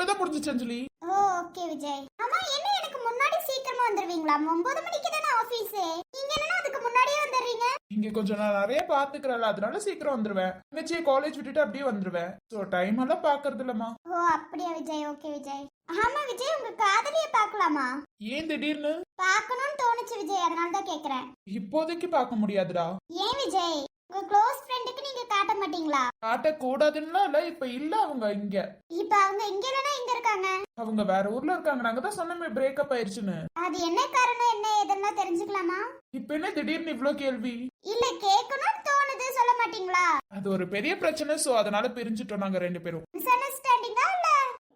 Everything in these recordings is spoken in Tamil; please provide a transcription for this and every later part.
இப்பதான் முடிஞ்சிச்சு அஞ்சலி ஓ ஓகே விஜய். ஆமா என்ன எனக்கு முன்னாடி சீக்கிரமா வந்துருவீங்களா? ஒன்பது மணிக்கு தானே ஆபீஸ் நீங்க என்னன்னா அதுக்கு முன்னாடியே வந்துடுறீங்க? இங்க கொஞ்சம் நான் நிறைய பாத்துக்கிறேன்ல அதனால சீக்கிரம் வந்துருவேன். தங்கச்சியை காலேஜ் விட்டுட்டு அப்படியே வந்துருவேன். சோ டைம் எல்லாம் பாக்குறது இல்லம்மா. ஓ அப்படியா விஜய் ஓகே விஜய். ஆமா விஜய் உங்க காதலிய பார்க்கலாமா? ஏன் திடீர்னு? பார்க்கணும்னு தோணுச்சு விஜய் அதனால தான் கேக்குறேன். இப்போதைக்கு பார்க்க முடியாதுடா. ஏன் விஜய்? உங்க க்ளோஸ் ஃப்ரெண்டுக்கு நீங்க காட்ட மாட்டீங்களா? காட்டக்கூடாதுன்னா இல்ல இப்ப இல்ல அவங்க இங்க. இப்ப அவங்க இங்க இல்லனா இங்க இருக்காங்க. அவங்க வேற ஊர்ல இருக்காங்க. நாங்க தான் சொன்னோமே பிரேக்கப் ஆயிருச்சுன்னு. அது என்ன காரணம் என்ன ஏதுன்னா தெரிஞ்சுக்கலாமா? இப்ப என்ன திடீர்னு இவ்ளோ கேள்வி? இல்ல கேட்கணும்னு தோணுது. சொல்ல மாட்டீங்களா? அது ஒரு பெரிய பிரச்சனை சோ அதனால பிரிஞ்சுட்டோம் நாங்க ரெண்டு பேரும். மிஸ் அண்டர்ஸ்டாண்டிங்கா இல்ல?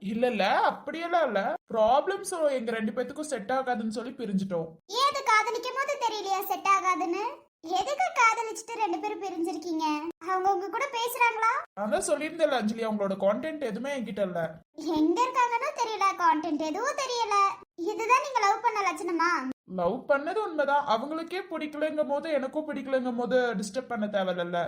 இல்ல இல்ல அப்படியெல்லாம் இல்ல. ப்ராப்ளம்ஸ் எங்க ரெண்டு பேத்துக்கும் செட் ஆகாதுன்னு சொல்லி பிரிஞ்சுட்டோம். ஏது காதலிக்கும் போது தெரியலையா செட் ஆகாதுன்னு? எதுக்கு காதலிச்சுட்டு ரெண்டு பேரும் பிரிஞ்சிருக்கீங்க? அவங்க உங்க கூட பேசுறாங்களா? அதான் சொல்லியிருந்தேன்ல அஞ்சலி அவங்களோட கான்டென்ட் எதுவுமே என்கிட்ட இல்ல. எங்க இருக்காங்கன்னு தெரியல கான்டென்ட் எதுவும் தெரியல. இதுதான் நீங்க லவ் பண்ண லட்சணமா? லவ் பண்ணது உண்மைதான். அவங்களுக்கே பிடிக்கலங்கும் போது எனக்கும் பிடிக்கலங்கும் போது டிஸ்டர்ப் பண்ண தேவையில்ல.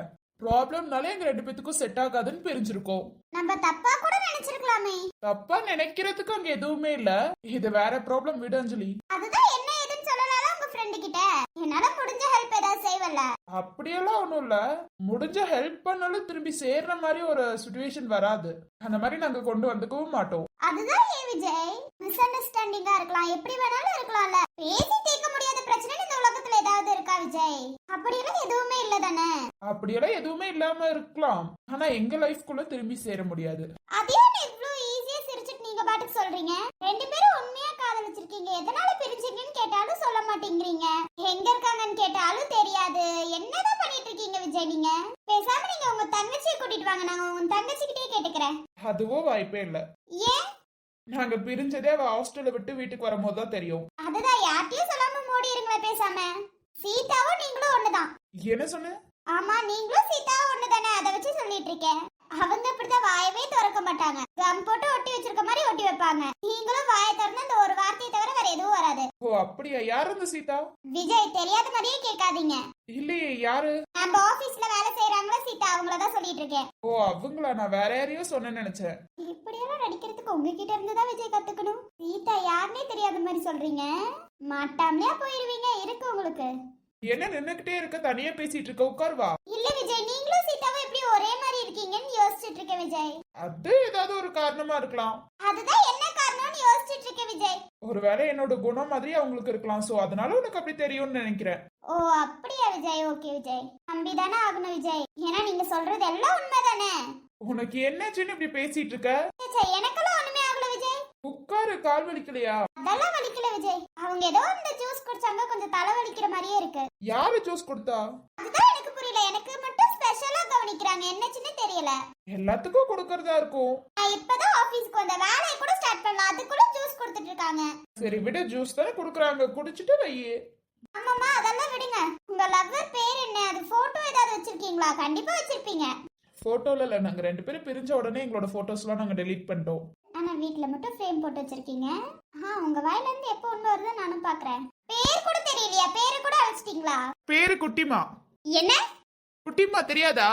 ப்ராப்ளம்னாலே எங்க ரெண்டு பேத்துக்கும் செட் ஆகாதுன்னு பிரிஞ்சிருக்கோம். நம்ம தப்பா கூட நினைச்சிருக்கலாமே. தப்பா நினைக்கிறதுக்கு அங்க எதுவுமே இல்ல. இது வேற ப்ராப்ளம் விடு அஞ்சலி. அதுதான் என்ன ஏதுன்னு சொல்லலாம்ல உங்க ஃப்ரெண்டு கிட்ட. என்னால முடிஞ்ச செய்வல்ல அப்படியெல்லாம் ஒண்ணும் இல்ல. முடிஞ்ச ஹெல்ப் பண்ணாலும் திரும்பி சேர்ற மாதிரி ஒரு சுச்சுவேஷன் வராது. அந்த மாதிரி நாங்க கொண்டு வந்துக்கவும் மாட்டோம். அதுதான் ஏன் விஜய்? மிஸ் அண்டர்ஸ்டாண்டிங்கா இருக்கலாம். எப்படி வேணாலும் இருக்கலாம்ல. பேசி தீர்க்க முடியாத பிரச்சனை இந்த உலகத்துல ஏதாவது இருக்கா விஜய்? அப்படியெல்லாம் எதுவுமே இல்ல தானே? அப்படியெல்லாம் எதுவுமே இல்லாம இருக்கலாம். ஆனா எங்க லைஃப்குள்ள திரும்பி சேர முடியாது. அதே இவ்ளோ ஈஸியா சிரிச்சிட்டு நீங்க பாட்டுக்கு சொல்றீங்க? ரெண்டு பேரும் உண்மையா காதலிச்சிருக்கீங்க எதனால பிரிஞ்சீங்கன்னு கேட்டாலும் சொல்ல மாட்டேங்கிறீங்க. எங்க இருக்காங்கன்னு கேட்டாலும் தெரியாது. என்னதான் பண்ணிட்டு இருக்கீங்க விஜய் நீங்க? பேசாம நீங்க உங்க தங்கச்சியை கூட்டிட்டு வாங்க. நான் உங்க தங்கச்சிக்கிட்டே கேட்டுக்கிறேன். அதுவும் வாய்ப்பே இல்ல. ஏன்? நாங்க பிரிஞ்சதே அவ ஹாஸ்டல்ல விட்டு வீட்டுக்கு வரும்போது தான் தெரியும். அதுதான். யார்ட்டையும் சொல்லாம மூடி இருங்களே பேசாம. சீதாவும் நீங்களும் ஒண்ணுதான். என்ன சொன்ன? ஆமா நீங்களும் சீதாவும் ஒண்ணுதானே? அதை வச்சு சொல்லிட்டு இருக்கேன். அவங்க இப்படிதான் வாயவே திறக்க மாட்டாங்க. கம் போட்டு ஒட்டி வச்சிருக்க மாதிரி ஒட்டி வைப்பாங்க. நீங்களும் வாயை திறந்து அந்த ஒரு வார்த்தையை தவிர வேற எதுவும் வராது. ஓ அப்படியா? யார் அந்த சீதா? விஜய் தெரியாத மாதிரியே கேட்காதீங்க. இல்லையே யாரு? நம்ம ஆபீஸ்ல வேலை செய்யறாங்களா சீதா அவங்கள தான் சொல்லிட்டு இருக்கேன். ஓ அவங்களா? நான் வேற யாரையோ சொன்னேன்னு நினைச்சேன். இப்படியெல்லாம் நடிக்கிறதுக்கு உங்ககிட்ட இருந்து தான் விஜய் கத்துக்கணும். சீதா யாருன்னே தெரியாத மாதிரி சொல்றீங்க. மாட்டாமலே போயிருவீங்க இருக்கு உங்களுக்கு. என்ன நின்னுகிட்டே இருக்க தனியா பேசிட்டு இருக்க உட்காருவா இல்ல விஜய் நீங்களும் சீதாவும் எப்படி ஒரே மாதிரி இருக்கீங்கன்னு யோசிச்சுட்டு இருக்கேன் விஜய். அது ஏதாவது ஒரு காரணமா இருக்கலாம். அதுதான் என்ன காரணம்னு யோசிச்சுட்டு இருக்கேன் விஜய். ஒருவேளை என்னோட குணம் மாதிரி அவங்களுக்கு இருக்கலாம். சோ அதனால உனக்கு அப்படி தெரியும்னு நினைக்கிறேன். ஓ அப்படியா விஜய்? ஓகே விஜய். நம்பிதானே ஆகணும் விஜய். ஏன்னா நீங்க சொல்றது எல்லாம் உண்மைதானே? உனக்கு என்னாச்சுன்னு இப்படி பேசிட்டு இருக்க? எனக்கெல்லாம் ஒண்ணுமே ஆகல விஜய். உட்காரு கால் வலிக்கலையா? அதெல்லாம் வலிக்கல விஜய். அவங்க ஏதோ இந்த ஜூஸ் குடிச்சாங்க கொஞ்சம் தலை வலிக்கிற மாதிரியே இருக்கு. யாரு ஜூஸ் கொடுத்தா? அதுதான் எனக்கு கவனிக்கிறாங்க என்னச்சுன்னு தெரியல. எல்லாத்துக்கும் கொடுக்கறதா இருக்கும். நான் இப்பதான் ஆபீஸ்க்கு வந்த வேலையை கூட ஸ்டார்ட் பண்ணலாம். அதுக்குள்ள ஜூஸ் கொடுத்துட்டு இருக்காங்க. சரி விடு ஜூஸ் தானே கொடுக்குறாங்க. குடிச்சிட்டு வை ஆமாமா அதெல்லாம் விடுங்க. உங்க லவ்வர் பேர் என்ன? அது போட்டோ ஏதாவது வச்சிருக்கீங்களா? கண்டிப்பா வச்சிருப்பீங்க. போட்டோல இல்ல. நாங்க ரெண்டு பேரும் பிரிஞ்ச உடனே எங்களோட போட்டோஸ் எல்லாம் நாங்க டெலீட் பண்ணிட்டோம். ஆனா வீட்ல மட்டும் ஃப்ரேம் போட்டு வச்சிருக்கீங்க. ஆ உங்க வாயில இருந்து எப்போ ஒண்ணு வருது நானும் பாக்குறேன். பேர் கூட தெரியலையா? பேரு கூட அழைச்சிட்டீங்களா? பேரு குட்டிமா. என்ன? குட்டிமா தெரியாதா?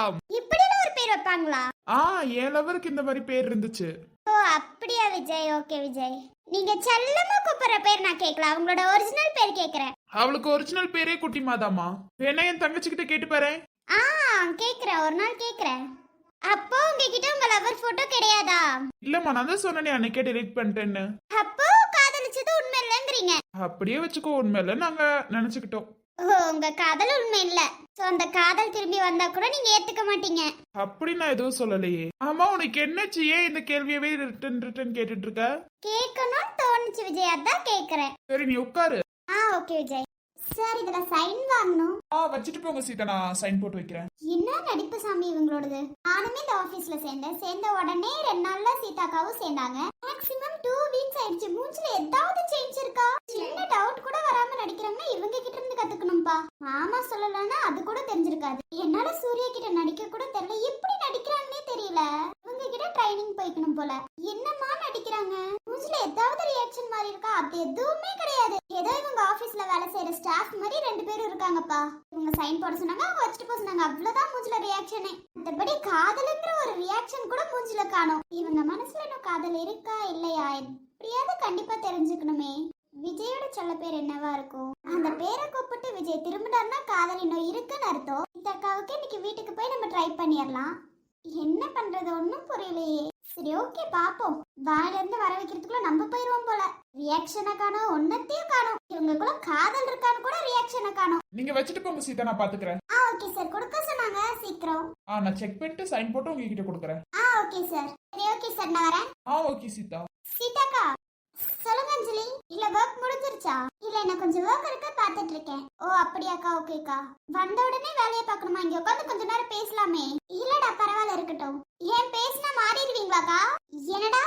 வைப்பாங்களா ஆ என் லவருக்கு இந்த மாதிரி பேர் இருந்துச்சு. ஓ அப்படியா விஜய்? ஓகே விஜய். நீங்க செல்லமா கூப்பிடுற பேர் நான் கேட்கல அவங்களோட ஒரிஜினல் பேர் கேக்குறேன். அவளுக்கு ஒரிஜினல் பேரே குட்டிமா தாமா வேணா என் தங்கச்சிக்கிட்ட கேட்டு பாரு ஆ கேக்குறேன். ஒரு நாள் கேக்குறேன். அப்போ உங்ககிட்ட உங்க லவர் போட்டோ கிடையாதா? இல்லம்மா நான் தான் சொன்னேனே அன்னைக்கே டெலீட் பண்ணிட்டேன்னு. அப்போ காதலிச்சது உண்மை இல்லைங்கிறீங்க அப்படியே வச்சுக்கோ உண்மையில நாங்க நினைச்சுக்கிட்டோம். ஓ உங்க காதல் உண்மை இல்ல. சோ அந்த காதல் திரும்பி வந்தா கூட நீங்க ஏத்துக்க மாட்டீங்க. அப்படி நான் எதுவும் சொல்லலையே. ஆமா உனக்கு என்னச்சு? ஏன் இந்த கேள்வியவே ரிட்டன் ரிட்டன் கேட்டுட்டு இருக்க? கேட்கணும்னு தோணுச்சு விஜய். அதான் கேக்குறேன். சரி நீ உட்காரு. ஆ ஓகே விஜய். சார் இதுல சைன் வாங்கணும். ஆ வச்சுட்டு போங்க சீதா. நான் சைன் போட்டு வைக்கிறேன். என்ன நடிப்பு சாமி இவங்களோடது? நானுமே இந்த ஆபீஸ்ல சேர்ந்தேன். சேர்ந்த உடனே ரெண்டு நாள்ல சீதாக்காவும் சேர்ந்தாங்க. மேக்ஸிமம் டூ வீக்ஸ் ஆயிடுச்சு. மூஞ்சில ஏதாவது சேஞ்ச் இருக்கா? சின்ன டவுட் கூட வராம நடிக்கிறாங்கன்னா இவங்க கிட்ட இருந்து கத்துக்கணும்பா. மாமா சொல்லலன்னா அது கூட தெரிஞ்சிருக்காது. என்னால சூர்யா கிட்ட நடிக்க கூட தெரியல. எப்படி நடிக்கிறாங்கன்னே தெரியல. இவங்க கிட்ட ட்ரைனிங் போய்க்கணும் போல. என்னமா நடிக்கிறாங்க? மூஞ்சில ஏதாவது ரியாக்ஷன் மாதிரி இருக்கா? அப்படி எதுவுமே கிடையாது ஏதோ இவங்க ஆபீஸ்ல வேலை செய்யற ஸ்டாஃப் மாதிரி ரெண்டு பேரும் இருக்காங்கப்பா. இவங்க சைன் போட சொன்னாங்க அவங்க வச்சுட்டு போக சொன்னாங்க. அவ்வளவுதான் மூஞ்சில ரியாக்ஷனே மற்றபடி காதலுங்கிற ஒரு ரியாக்ஷன் கூட மூஞ்சில காணும். இவங்க மனசுல இன்னும் காதல் இருக்கா இல்லையா? எப்படியாவது கண்டிப்பா தெரிஞ்சுக்கணுமே. விஜயோட சொல்ல பேர் என்னவா இருக்கும்? அந்த பேரை கூப்பிட்டு விஜய் திரும்பினார்னா காதல் இன்னும் இருக்குன்னு அர்த்தம். இந்த அக்காவுக்கு இன்னைக்கு வீட்டுக்கு போய் நம்ம ட்ரை பண்ணிடலாம். என்ன பண்றது? ஒன்றும் புரியலையே. சரி ஓகே பாப்போம். வாயில இருந்து வர வைக்கிறதுக்குள்ள நம்ம போயிருவோம் போல. ரியாக்ஷனை காணோம் ஒன்னத்தையும் காணோம். இவங்களுக்குள்ள காதல் இருக்கான்னு கூட ரியாக்ஷனை காணோம். நீங்க வச்சுட்டு போங்க சீதா நான் பாத்துக்கிறேன். ஆ ஓகே சார் கொடுக்க சொன்னாங்க சீக்கிரம். ஆ நான் செக் பண்ணிட்டு சைன் போட்டு உங்ககிட்ட கொடுக்குறேன். ஆ ஓகே சார் சரி ஓகே சார் நான் வரேன். ஆ ஓகே சீதா. சீதாக்கா சொல்லுங்க அஞ்சலி. இல்ல ஒர்க் முடிஞ்சிருச்சா? இல்ல எனக்கு கொஞ்சம் ஒர்க் இருக்கு பாத்துட்டு இருக்கேன். ஓ அப்படியாக்கா ஓகேக்கா வந்த உடனே வேலையை பார்க்கணுமா? இங்க உட்காந்து கொஞ்ச நேரம் பேசலாமே இல்லடா பரவாயில்ல இருக்கட்டும் ஏன் பேசினா மாறிடுவீங்களாக்கா என்னடா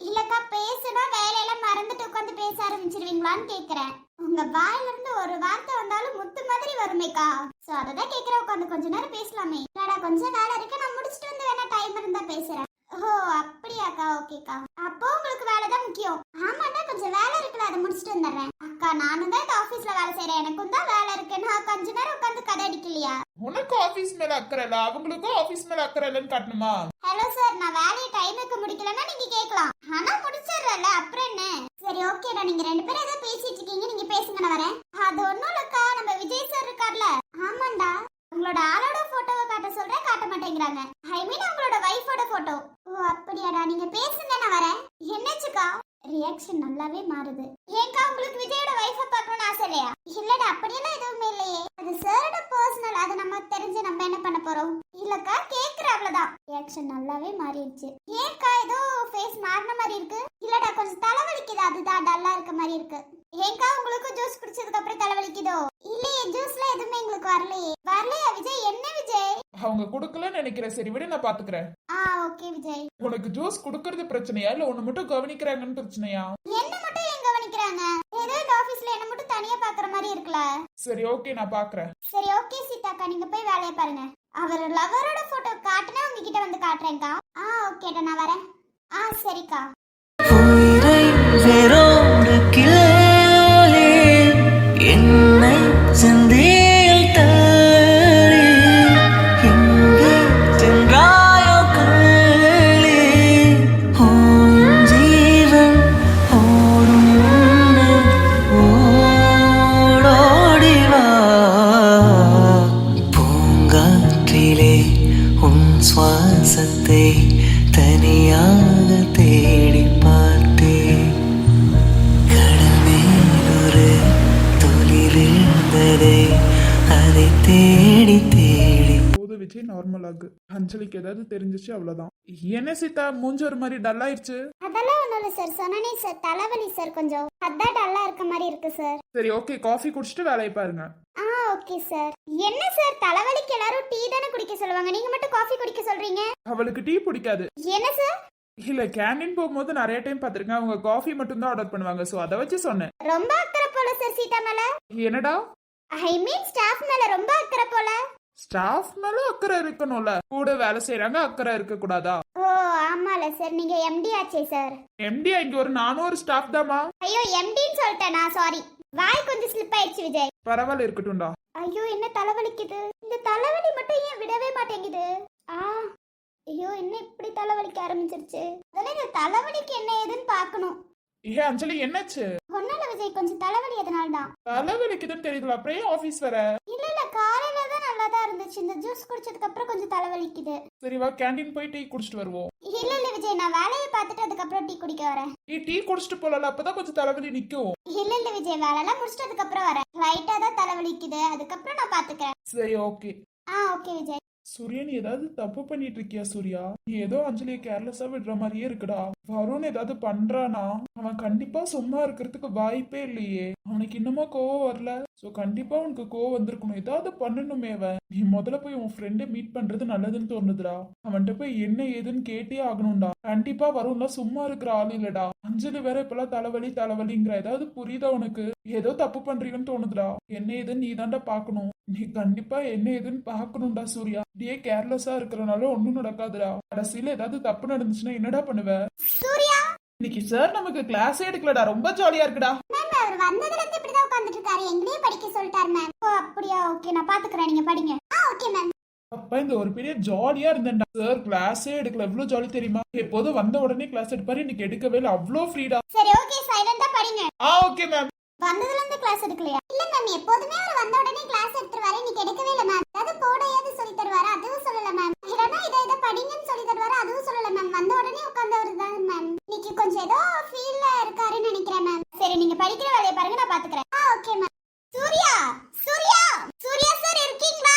இல்லக்கா பேசுனா வேலையெல்லாம் மறந்துட்டு உட்காந்து பேச ஆரம்பிச்சிருவீங்களான்னு கேக்குறேன். உங்க வாயில இருந்து ஒரு வார்த்தை வந்தாலும் முத்து மாதிரி வருமேக்கா. சோ அததான் கேக்குற உட்காந்து கொஞ்ச நேரம் பேசலாமே. இல்லடா கொஞ்சம் வேலை இருக்கு நான் முடிச்சிட்டு வந்து வேணா டைம் இருந்தா பேசுறேன். ஓ அப்படியாக்கா ஓகேக்கா அப்போ உங்களுக்கு வேலை தான் முக்கியம். ஆமாண்டா கொஞ்சம் வேலை இருக்குல்ல அதை முடிச்சுட்டு வந்துடுறேன். அக்கா நானும் தான் இந்த ஆபீஸ்ல வேலை செய்றேன். எனக்கும் தான் வேலை இருக்கு. நான் கொஞ்ச நேரம் உட்காந்து கதை அடிக்கலையா? உனக்கு ஆபீஸ் மேல அக்கறை இல்ல. அவங்களுக்கும் ஆபீஸ் மேல அக்கறை இல்லைன்னு காட்டணுமா? ஹலோ சார் நான் வேலையை டைமுக்கு முடிக்கலன்னா நீங்க கேட்கலாம். ஆனா முடிச்சிடுறல அப்புறம் என்ன? சரி ஓகேடா நீங்க ரெண்டு பேரும் ஏதோ பேசிட்டு இருக்கீங்க. நீங்க பேசுங்க நான் வரேன். அது ஒண்ணும் இல்லக்கா. நம்ம விஜய் சார் இருக்கார்ல. ஆமாண்டா. உங்களோட ஆளோட போட்டோவை காட்ட சொல்றேன் காட்ட மாட்டேங்கிறாங்க. ஐ மீன் உங்களோட வைஃபோட போட்டோ ஓ அப்படியாடா நீங்க பேசுங்க நான் வரேன். என்னச்சுக்கா ரியாக்ஷன் நல்லாவே மாறுது. ஏன்க்கா உங்களுக்கு விஜயோட வைஃபை பார்க்கணும்னு ஆசை இல்லையா? இல்லடா அப்படியெல்லாம் எதுவுமே இல்லையே. அது சாரோட பர்சனல் அதை நம்ம தெரிஞ்சு நம்ம என்ன பண்ண போறோம்? இல்லக்கா கேக்குற அவ்வளவுதான் ரியாக்ஷன் நல்லாவே மாறிடுச்சு. ஏன்க்கா ஏதோ ஃபேஸ் மாறின மாதிரி இருக்கு. இல்லடா கொஞ்சம் தலைவலிக்குது அதுதான் டல்லா இருக்க மாதிரி இருக்கு. ஏன்க்கா உங்களுக்கு ஜூஸ் குடிச்சதுக்கு அப்புறம் தலைவலிக்குதோ? இல்லையே ஜூஸ்ல எதுவுமே எங்களுக்கு வரலையே. வரலையா விஜய்? என்ன விஜய்? அவங்க கொடுக்கலன்னு நினைக்கிறேன். சரி விட நான் பாத்துக்கிறேன். ஆ ஓகே விஜய். உனக்கு ஜூஸ் கொடுக்கறது பிரச்சனையா? இல்ல உன்னை மட்டும் கவனிக்கிறாங்கன்னு பிரச்சனையா? என்ன மட்டும் ஏன் கவனிக்கிறாங்க? ஏதோ இந்த ஆபீஸ்ல என்ன மட்டும் தனியா பாக்குற மாதிரி இருக்குல்ல? சரி ஓகே நான் பாக்குறேன். சரி ஓகே சீதாக்கா நீங்க போய் வேலையை பாருங்க. அவர் லவரோட போட்டோ காட்டுனா உங்ககிட்ட வந்து காட்டுறேன்க்கா. ஆ ஓகேடா நான் வரேன். ஆ சரிக்கா. என்னை செந்தில் தேடி தேடி. போது விஜய் நார்மல் ஆகு. அஞ்சலிக்கு ஏதாவது தெரிஞ்சிச்சு அவ்வளவுதான். என்ன சீதா மூஞ்சி ஒரு மாதிரி டல் ஆயிடுச்சு அதெல்லாம் இல்லை சார் சொன்னனே சார் தலைவலி சார் கொஞ்சம். அதான் டல்லா இருக்க மாதிரி இருக்கு சார் சரி ஓகே காஃபி குடிச்சிட்டு வேலையை பாருங்க. ஆ ஓகே சார் என்ன சார் தலைவலிக்கு எல்லாரும் டீ தானே குடிக்க சொல்லுவாங்க. நீங்க மட்டும் காஃபி குடிக்க சொல்றீங்க? அவளுக்கு டீ பிடிக்காது. என்ன சார் இல்ல கேண்டீன் போகும்போது நிறைய டைம் பாத்திருக்கேன் அவங்க காஃபி மட்டும் தான் ஆர்டர் பண்ணுவாங்க. சோ அதை வச்சு சொன்னேன். ரொம்ப அக்கறை போல சார் சீதா மேல. என்னடா? ஐ மீன் ஸ்டாஃப் மேல ரொம்ப அக்கறை போல. ஸ்டாஃப் மேல அக்கறை இருக்கணும்ல. கூட வேலை செய்யறாங்க அக்கறை இருக்க கூடாதா ஓ ஆமால சார் நீங்க எம்டி ஆச்சே சார் எம்டி இங்க ஒரு நானூறு ஸ்டாஃப் தாமா ஐயோ எம்டின்னு சொல்லிட்டேனா சாரி வாய் கொஞ்சம் ஸ்லிப் ஆயிடுச்சு விஜய். பரவாயில்ல இருக்கட்டும்டா. ஐயோ என்ன தலைவலிக்குது? இந்த தலைவலி மட்டும் ஏன் விடவே மாட்டேங்குது? ஆ ஐயோ என்ன இப்படி தலைவலிக்க ஆரம்பிச்சிருச்சு? அதெல்லாம் இந்த தலைவலிக்கு என்ன ஏதுன்னு பார்க்கணும். ஏ அஞ்சலி என்னாச்சு? ஒன்னால விஜய் கொஞ்சம் தலைவலி எதனால தான் தலைவலிக்குதுன்னு தெரியுதுல அப்புறம் ஏன் ஆபீஸ் வர இல்ல இல்ல காலையில தான் நல்லா தான் இருந்துச்சு. இந்த ஜூஸ் குடிச்சதுக்கு அப்புறம் கொஞ்சம் தலைவலிக்குது. சரி வா கேண்டீன் போய் டீ குடிச்சிட்டு வருவோம். இல்ல இல்ல விஜய் நான் வேலையை பார்த்துட்டு அதுக்கப்புறம் டீ குடிக்க வரேன். நீ டீ குடிச்சிட்டு போல அப்பதான் கொஞ்சம் தலைவலி நிக்கும். இல்ல இல்ல விஜய் வேலையெல்லாம் முடிச்சிட்டு அதுக்கப்புறம் வரேன் லைட்டா தான் தலைவலிக்குது. அதுக்கப்புறம் நான் பாத்துக்கிறேன் சரி ஓகே ஆ ஓகே விஜய். சூர்யா நீ ஏதாவது தப்பு பண்ணிட்டு இருக்கியா சூர்யா? நீ ஏதோ அஞ்சலியை கேர்லெஸ்ஸா விடுற மாதிரியே இருக்குடா. வருண் ஏதாவது பண்றானா? அவன் கண்டிப்பா சும்மா இருக்கிறதுக்கு வாய்ப்பே இல்லையே. அவனுக்கு இன்னுமா கோவம் வரல. சோ கண்டிப்பா உனக்கு கோவம் வந்திருக்கணும். ஏதாவது பண்ணணுமே அவன். நீ முதல்ல போய் உன் ஃப்ரெண்டை மீட் பண்றது நல்லதுன்னு தோணுதுடா. அவன்கிட்ட போய் என்ன ஏதுன்னு கேட்டே ஆகணும்டா. கண்டிப்பா வரும்ல சும்மா இருக்கிற ஆள் இல்லடா. அஞ்சலி வேற இப்பெல்லாம் தலைவலி தலைவலிங்கிற ஏதாவது புரியுதா உனக்கு? ஏதோ தப்பு பண்றீங்கன்னு தோணுதுடா. என்ன ஏதுன்னு நீ தாண்டா பாக்கணும் நீ கண்டிப்பா என்ன ஏதுன்னு பாக்கணும்டா சூர்யா. இப்படியே கேர்லெஸ்ஸா இருக்கிறனால ஒண்ணும் நடக்காதுடா. கடைசியில ஏதாவது தப்பு நடந்துச்சுன்னா என்னடா பண்ணுவ? சூர்யா? இன்னைக்கு சார் நமக்கு கிளாஸே எடுக்கலடா ரொம்ப ஜாலியா இருக்குடா. மேம் அவர் வந்ததுல இருந்து இப்படிதான் உட்கார்ந்துட்டு இருக்காரு எங்களையும் படிக்க சொல்லிட்டாரு மேம் ஓ அப்படியா? ஓகே நான் பாத்துக்கிறேன். நீங்க படிங்க. ஆ ஓகே மேம் அப்பா இந்த ஒரு பெரிய ஜாலியா இருந்தேன்டா. சார் கிளாஸே எடுக்கல. எவ்வளவு ஜாலி தெரியுமா? எப்போதும் வந்த உடனே கிளாஸ் எடுப்பாரு. இன்னைக்கு எடுக்கவே இல்லை. அவ்வளோ ஃப்ரீடா சரி ஓகே சைலண்டா படிங்க. ஆ ஓகே மேம் வந்ததுல இருந்து கிளாஸ் எடுக்கலையா? இல்ல மேம் எப்போதுமே அவர் வந்த உடனே கிளாஸ் எடுத்துருவாரு. இன்னைக்கு எடுக்கவே இல்ல மேம் ஏதாவது போடையாவது சொல்லி தருவாரு அதுவும் சொல்லல மேம் இல்லனா இதை இதை படிங்கன்னு சொல்லி தருவாரு அதுவும் சொல்லல மேம் வந்த உடனே உட்கார்ந்தவர் தான் மேம் இன்னைக்கு கொஞ்சம் ஏதோ ஃபீல்ல இருக்காருன்னு நினைக்கிறேன் மேம் சரி நீங்க படிக்கிற வேலையை பாருங்க நான் பாத்துக்கிறேன். ஆ okay ma'am Surya! Surya! Surya sir இருக்கீங்களா?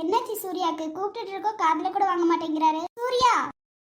என்னாச்சு சூர்யாக்கு? கூப்பிட்டுட்டு இருக்கோம் காதுல கூட வாங்க மாட்டேங்கிறாரு. சூர்யா!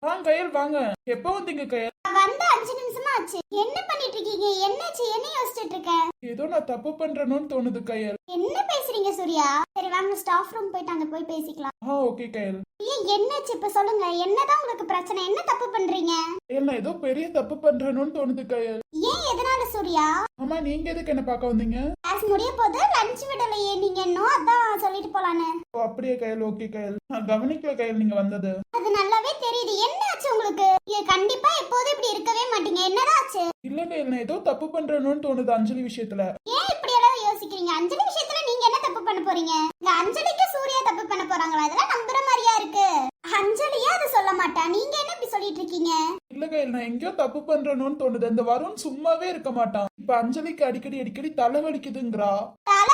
வாங்க கையல் வாங்க. எப்போ வந்தீங்க கையல் வந்து அஞ்சு நிமிஷமா ஆச்சு என்ன பண்ணிட்டு இருக்கீங்க என்னாச்சு என்ன யோசிச்சுட்டு இருக்க ஏதோ நான் தப்பு பண்றேனோன்னு தோணுது கையல். என்ன பேசுறீங்க சூர்யா? சரி வாங்க ஸ்டாஃப் ரூம் போயிட்டு அங்க போய் பேசிக்கலாம். ஆ ஓகே கையல். ஏன் என்னாச்சு? இப்ப சொல்லுங்க. என்னதான் உங்களுக்கு பிரச்சனை? என்ன தப்பு பண்றீங்க? ஏன் நான் ஏதோ பெரிய தப்பு பண்றேனோன்னு தோணுது கையல். ஏன் எதனால சூர்யா? ஆமா நீங்க எதுக்கு என்ன பார்க்க வந்தீங்க? கிளாஸ் முடிய போது லஞ்ச் விடலையே. நீங்க இன்னும் அதான் சொல்லிட்டு போலான்னு. ஓ அப்படியே கையல். ஓகே கையல். நான் கவனிக்கல கையல் நீங்க வந்தது. அது நல்லாவே தெரியுது. என்ன ஆச்சு உங்களுக்கு? இது கண்டிப்பா எப்போதும் இப்படி இருக்கவே மாட்டீங்க. என்னதான் ஆச்சு நான் ஏதோ தப்பு பண்றேனோன்னு தோணுது அஞ்சலி விஷயத்துல. ஏன் இப்படி எல்லாம் யோசிக்கிறீங்க? அஞ்சலி விஷயத்துல நீங்க என்ன தப்பு பண்ண போறீங்க? இந்த அஞ்சலிக்கு சூர்யா தப்பு பண்ண போறாங்களா? இதெல்லாம் நம்புற மாதிரியா இருக்கு. அஞ்சலியே அது சொல்ல மாட்டா. நீங்க என்ன இப்படி சொல்லிட்டு இருக்கீங்க? இல்ல கையல் நான் எங்கேயோ தப்பு பண்றேனோன்னு தோணுது. இந்த வருண் சும்மாவே இருக்க மாட்டான். இப்ப அஞ்சலிக்கு அடிக்கடி அடிக்கடி தலைவலிக்குதுங்கிறா தலைவலி ஆபீஸ்ல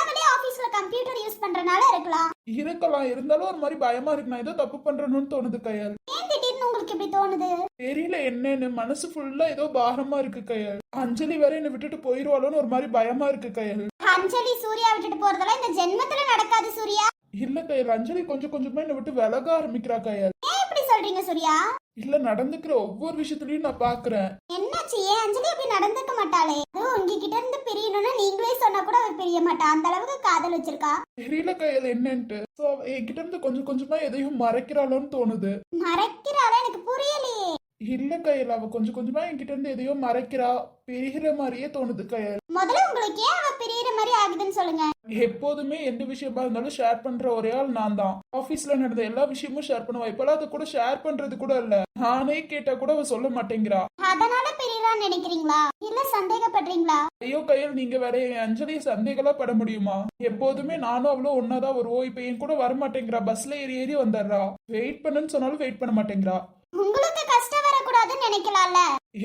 கம்ப்யூட்டர் யூஸ் பண்றனால இருக்கலாம். இருக்கலாம். இருந்தாலும் ஒரு மாதிரி பயமா இருக்கு. நான் ஏதோ தப்பு பண்றேனோன்னு தோணுது கையல். ஏன் திடீர்னு உங்களுக்கு இப்படி தோணுது? தெரியல என்னன்னு. மனசு ஃபுல்லா ஏதோ பாரமா இருக்கு கையல். அஞ்சலி வேற என்னை விட்டுட்டு போயிருவாளோன்னு ஒரு மாதிரி பயமா இருக்கு கையல். அஞ்சலி சூர்யா விட்டுட்டு போறதெல்லாம் இந்த ஜென்மத்துல நடக்காது சூர்யா. இல்ல கையல். அஞ்சலி கொஞ்சம் கொஞ்சமா என்னை விட்டு விலக ஆரம்பிக்கிறா கையல். ஏன் இப்படி சொல்றீங்க சூர்யா? இல்ல நடந்துக்கிற ஒவ்வொரு விஷயத்துலயும் நான் பாக்குறேன். என்னாச்சு? ஏன் அஞ்சலி அப்படி நடந்துக்க மாட்டாளே? அதுவும் உங்ககிட்ட இருந்து பிரியணும்னா நீங்களே சொன்னா கூட அவ பிரிய மாட்டா. அந்த அளவுக்கு காதல் வச்சிருக்கா? தெரியல கையல் என்னன்ட்டு. சோ என்கிட்ட இருந்து கொஞ்சம் கொஞ்சமா எதையும் மறைக்கிறாளோன்னு தோணுது. மறைக்கிறாளா எனக்கு புரியலையே. இல்ல கையல் அவ கொஞ்சம் கொஞ்சமா என்கிட்ட இருந்து எதையோ மறைக்கிறா பிரிகிற மாதிரியே தோணுது கையல். முதல்ல உங்களுக்கு ஏன் அவ பிரியற மாதிரி ஆகுதுன்னு சொல்லுங்க. எப்போதுமே எந்த விஷயமா இருந்தாலும் ஷேர் பண்ற ஒரே ஆள் நான் தான். ஆபீஸ்ல நடந்த எல்லா விஷயமும் ஷேர் பண்ணுவா. இப்பெல்லாம் அது கூட ஷேர் பண்றது கூட இல்ல. நானே கேட்டா கூட அவ சொல்ல மாட்டேங்கிறா. அதனால பிரியறான்னு நினைக்கிறீங்களா? இல்ல சந்தேகப்படுறீங்களா? ஐயோ கையில் நீங்க வேற என் அஞ்சலியை சந்தேகலா பட முடியுமா? எப்போதுமே நானும் அவ்வளவு ஒன்னாதான் வருவோம். இப்ப என் கூட வர மாட்டேங்கிறா பஸ்ல ஏறி ஏறி வந்துடுறா. வெயிட் பண்ணுன்னு சொன்னாலும் வெயிட் பண்ண மாட்டேங்கிறா. உங்களுக்கு கஷ்டம் வரக்கூடாதுன்னு நினைக்கலாம்ல?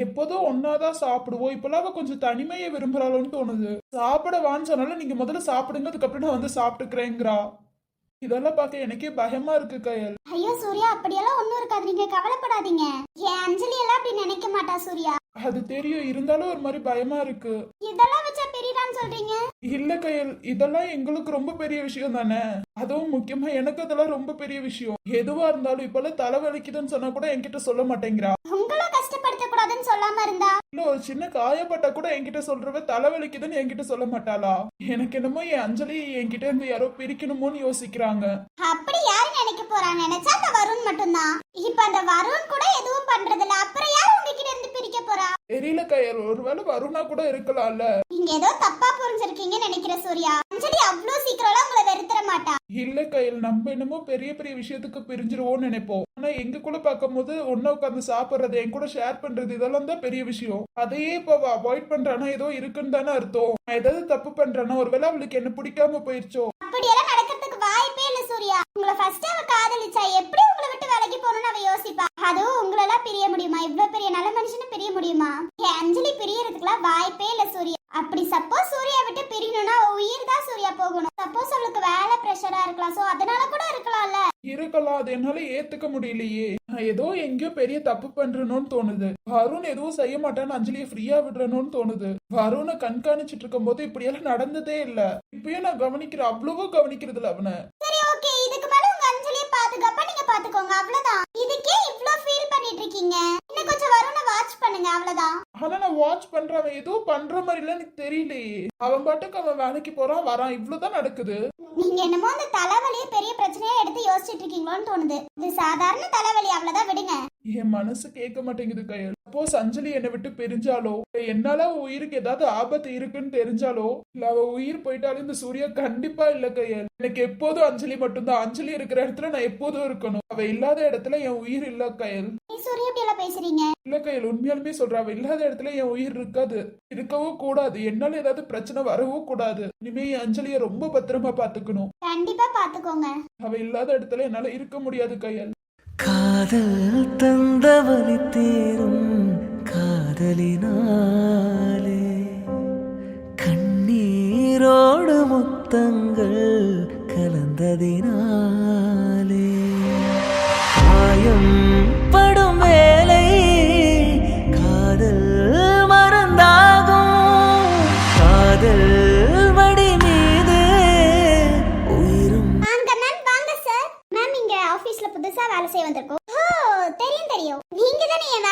எப்போதும் ஒன்னாதான் சாப்பிடுவோம். இப்பெல்லாம் அவ கொஞ்சம் தனிமையை விரும்புறாளோன்னு தோணுது. சாப்பிட வான்னு சொன்னாலும் நீங்க முதல்ல சாப்பிடுங்க அதுக்கப்புறம் நான் வந்து சாப்பிட்டுக்கிறேங்கிறா. இதெல்லாம் பார்க்க எனக்கே பயமா இருக்கு கையல். ஐயோ சூர்யா அப்படியெல்லாம் ஒண்ணும் இருக்காது. நீங்க கவலைப்படாதீங்க. என் அஞ்சலி எல்லாம் அப்படி நினைக்க மாட்டா சூர்யா. அது தெரியும் இருந்தாலும் ஒரு மாதிரி பயமா இருக்கு. இதெல்லாம் வச்சா பெரியதான்னு சொல்றீங்க? இல்ல கையல் இதெல்லாம் எங்களுக்கு ரொம்ப பெரிய விஷயம் தானே? அதுவும் முக்கியமா எனக்கு அதெல்லாம் ரொம்ப பெரிய விஷயம். எதுவா இருந்தாலும் இப்பெல்லாம் தலைவலிக்குதுன்னு சொன்னா கூட என்கிட்ட சொல்ல மாட்டேங்கிறா. உங்களை கஷ்டப்படுத்த கூடாதுன்னு சொல்லாம இருந்தா? இல்ல ஒரு சின்ன காயப்பட்டா கூட என்கிட்ட சொல்றவ தலைவலிக்குதுன்னு என்கிட்ட சொல்ல மாட்டாளா? எனக்கு என்னமோ என் அஞ்சலி என்கிட்ட இருந்து யாரோ பிரிக்கணுமோன்னு யோசிக்கிறாங்க. அப்படி யாரு நினைக்க போறாங்க? நினைச்சா அந்த வருண் மட்டும்தான். இப்ப அந்த வருண் கூட எதுவும் பண்றது இல்ல அப்புறம் யார் உங்ககிட்ட இருந்து பிரிக்க போறா? தெரியல கையல். ஒருவேளை வருணா கூட இருக்கலாம்ல. நீங்க ஏதோ தப்பா புரிஞ்சிருக்கீங்கன்னு நினைக்கிற சூர்யா. அஞ்சலி அவ்வளவு சீக்கிரம்லாம் உங்களை வெறுத்துற மாட்டா. இல்ல கையில். நம்ம என்னமோ பெரிய பெரிய விஷயத்துக்கு பிரிஞ்சிருவோம்னு நினைப்போம். ஆனா எங்கக்குள்ள பார்க்கும்போது ஒன்னா உட்காந்து சாப்பிடுறது என் கூட ஷேர் பண்றது இதெல்லாம் தான் பெரிய விஷயம். அதையே இப்போ அவாய்ட் பண்றானா ஏதோ இருக்குன்னு தானே அர்த்தம். நான் ஏதாவது தப்பு பண்றானா ஒருவேளை அவளுக்கு என்ன பிடிக்காம போயிருச்சோ. அப்படியெல்லாம் நடக்கிறதுக்கு வாய்ப்பே இல்ல சூர்யா. உங்களை ஃபர்ஸ்ட் அவ காதலிச்சா எப்படி உங்களை விட்டு விலகி போகணும்னு அவ யோசிப்பா? அதுவும் உங்களெல்லாம் பிரிய முடியுமா? இவ்வளவு பெரிய நல்ல மனுஷனை பிரிய முடியுமா? அஞ்சலி பிரியறதுக்குலாம் வாய்ப்பே இல்ல சூர்யா. அப்படி சப்போஸ் சூர்யா விட்டு பிரியணும்னா அவ உயிர் தான் சூர்யா போகணும். சப்போஸ் அவளுக்கு வேலை ப்ரெஷரா இருக்கலாம். சோ அதனால கூட இருக்கலாம்ல. இருக்கலாம். அது என்னால ஏத்துக்க முடியலையே. நான் ஏதோ எங்கேயோ பெரிய தப்பு பண்றேனோன்னு தோணுது. வருண் எதுவும் செய்ய மாட்டான்னு அஞ்சலியை ஃப்ரீயா விடுறேனோன்னு தோணுது. வருணை கண்காணிச்சிட்டு இருக்கும் போது இப்படியெல்லாம் நடந்ததே இல்ல. இப்பயும் நான் கவனிக்கிறேன் அவ்வளவோ கவனிக்கிறது இல்ல அவனை சரி ஓகே இதுக்கு மேல உங்க பாதுகாப்பா நீங்க பாத்துக்கோங்க அவ்வளவுதான். இதுக்கே இவ்ளோ ஃபீல் பண்ணிட்டு இருக்கீங்க இன்னும் கொஞ்சம் வருண வாட்ச் பண்ணுங்க அவ்வளவுதான். ஆனா நான் வாட்ச் பண்றேன் அவன் ஏதோ பண்ற மாதிரிலாம் எனக்கு தெரியலையே. அவன் பாட்டுக்கு அவன் வேலைக்கு போறான் வரான் இவ்வளவுதான் நடக்குது. நீங்க என்னமோ அந்த தலைவலியை பெரிய பிரச்சனையா எடுத்து யோசிச்சுட்டு இருக்கீங்களோன்னு தோணுது. இது சாதாரண தலைவலி அவ்வளவுதான் விடுங்க. என் மனசு கேட்க மாட்டேங்குது கையல். சப்போஸ் அஞ்சலி என்னை விட்டு பிரிஞ்சாலோ இல்ல என்னால அவ உயிருக்கு ஏதாவது ஆபத்து இருக்குன்னு தெரிஞ்சாலோ இல்ல அவ உயிர் போயிட்டாலும் இந்த சூர்யா கண்டிப்பா இல்ல கையல். எனக்கு எப்போதும் அஞ்சலி மட்டும்தான். அஞ்சலி இருக்கிற இடத்துல நான் எப்போதும் இருக்கணும். அவ இல்லாத இடத்துல என் உயிர் இல்ல கையல். நீ சூரிய எப்படி எல்லாம் பேசுறீங்க? இல்ல கையல். உண்மையாலுமே சொல்றா அவ இல்லாத இடத்துல என் உயிர் இருக்காது. இருக்கவும் கூடாது. என்னால ஏதாவது பிரச்சனை வரவும் கூடாது. இனிமே என் அஞ்சலிய ரொம்ப பத்திரமா பாத்துக்கணும் கண்டிப்பா பாத்துக்கோங்க அவ இல்லாத இடத்துல என்னால இருக்க முடியாது கையல். காதல் தந்தவனி தேரும் காதலினாலே. கண்ணீரோடு முத்தங்கள் கலந்ததினாலே. ஆயம்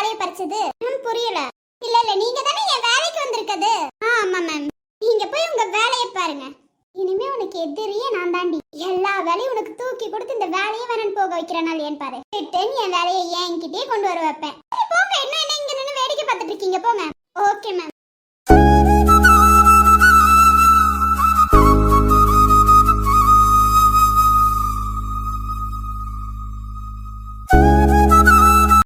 வேலையை பறிச்சது? இன்னும் புரியல. இல்ல இல்ல நீங்க தானே என் வேலைக்கு வந்திருக்கது? ஆமா மேம் நீங்க போய் உங்க வேலையை பாருங்க. இனிமே உனக்கு எதிரியே நான் தாண்டி. எல்லா வேலையும் உனக்கு தூக்கி கொடுத்து இந்த வேலையை வேணும்னு போக வைக்கிறனால ஏன் பாரு. ரிட்டன் என் வேலையை என்கிட்டயே கொண்டு வர வைப்பேன். போங்க. என்ன என்ன இங்க நின்று வேடிக்கை பார்த்துட்டு இருக்கீங்க. போங்க. Okay ma'am